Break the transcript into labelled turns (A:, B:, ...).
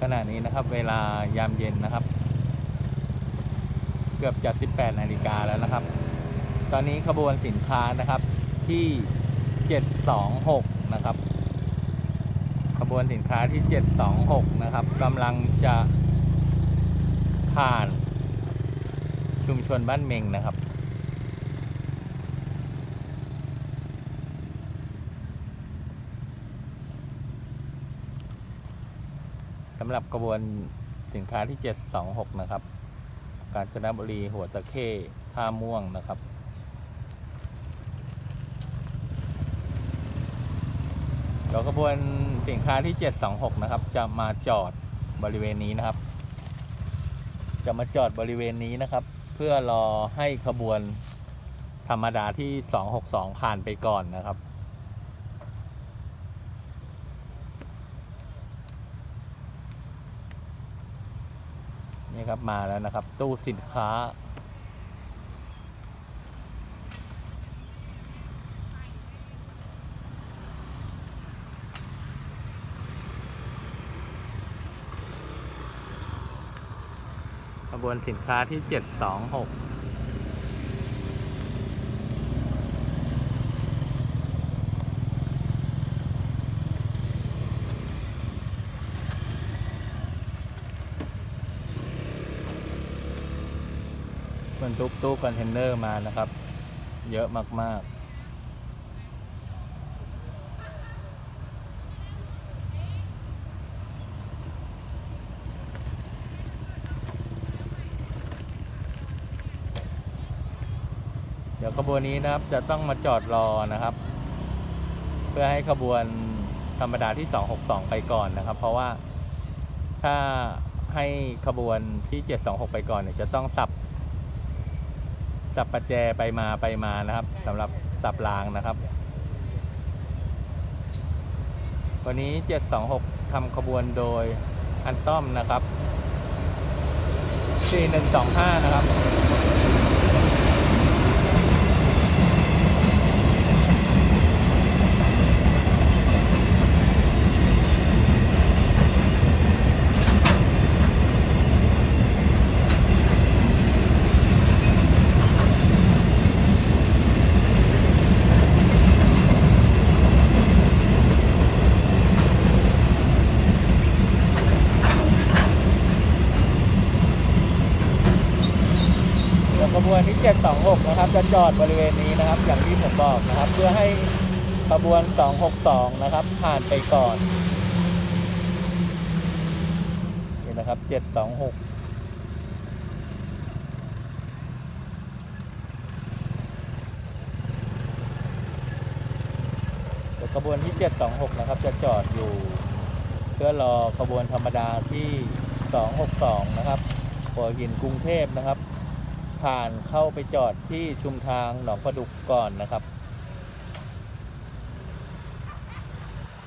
A: ขณะนี้นะครับ เวลายามเย็นนะครับ เกือบจะ18นาฬิกาแล้วนะครับ ตอนนี้ขบวนสินค้านะครับที่ 726 นะครับ ขบวนสินค้าที่ 726 นะครับกำลังจะผ่านชุมชนบ้านเมงนะครับ สำหรับกระบวนสินค้าที่ 726 นะครับ กาญจนบุรีหัวตะเข้ท่าม่วงนะครับเดี๋ยวกระบวนสินค้าที่ 726 นะครับ จะมาจอดบริเวณนี้นะครับ จะมาจอดบริเวณนี้นะครับ เพื่อรอให้ขบวนธรรมดาที่ 262ผ่านไปก่อนนะครับ ครับมาแล้วนะครับ ตู้สินค้า ขบวนสินค้าที่ 726 รรทุกตู้คอนเทนเนอร์มานะครับ เยอะมาก ๆเดี๋ยวขบวนนี้นะครับจะต้องมาจอดรอนะครับ เพื่อให้ขบวนธรรมดาที่ 262 ไปก่อนนะครับ เพราะว่าถ้าให้ขบวนที่ 726 ไปก่อนเนี่ยจะต้องสับ สับประแจไปมาไปมานะครับสำหรับสับรางนะครับ วันนี้ 726ทำขบวนโดยอันต้อมนะครับ 4125 นะครับ ขบวนที่ 726 นะครับ จะจอดบริเวณนี้นะครับ อย่างที่ผมบอกนะครับ เพื่อให้ขบวน 262 นะครับ ผ่านไปก่อนนี่นะครับ 726ขบวนที่ 726 นะครับ จะจอดอยู่ เพื่อรอขบวนธรรมดาที่ 262 นะครับหัวหินกรุงเทพนะครับ ผ่านเข้าไปจอดที่ชุมทางหนองประดุกก่อนนะครับ